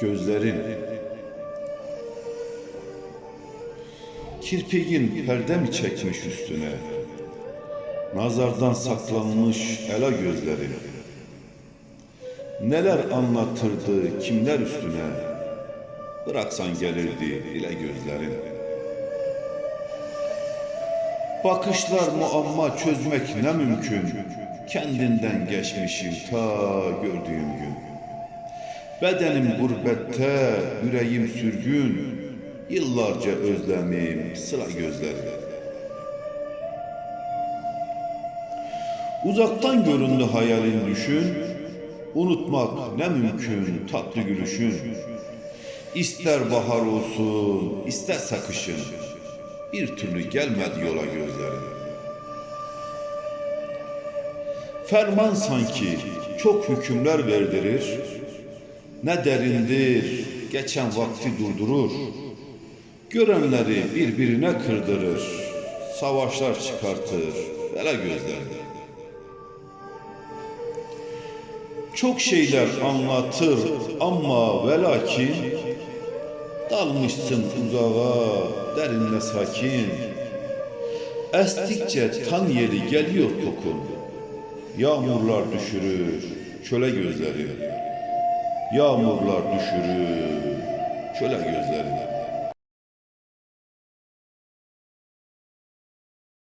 Gözlerin. Kirpiğin perde mi çekmiş üstüne? Nazardan saklanmış ela gözlerin Neler anlatırdı kimler üstüne? Bıraksan gelirdi ile gözlerin. Bakışlar muamma çözmek ne mümkün? Kendinden geçmişim ta gördüğüm gün Bedenim gurbette, yüreğim sürgün. Yıllarca özlemim sıra gözlerim. Uzaktan göründü hayalin düşün. Unutmak ne mümkün tatlı gülüşün. İster bahar olsun ister sakışın. Bir türlü gelmedi yola gözlerim. Ferman sanki çok hükümler verdirir Ne derindir geçen vakti durdurur. Görenleri birbirine kırdırır Savaşlar çıkartır Bela gözlerinde Çok şeyler anlatır ama ve lakin Dalmışsın uzağa derinle sakin. Estikçe tan yeri geliyor kokun. Yağmurlar düşürür çöle gözleri Yağmurlar düşürür çöle gözleri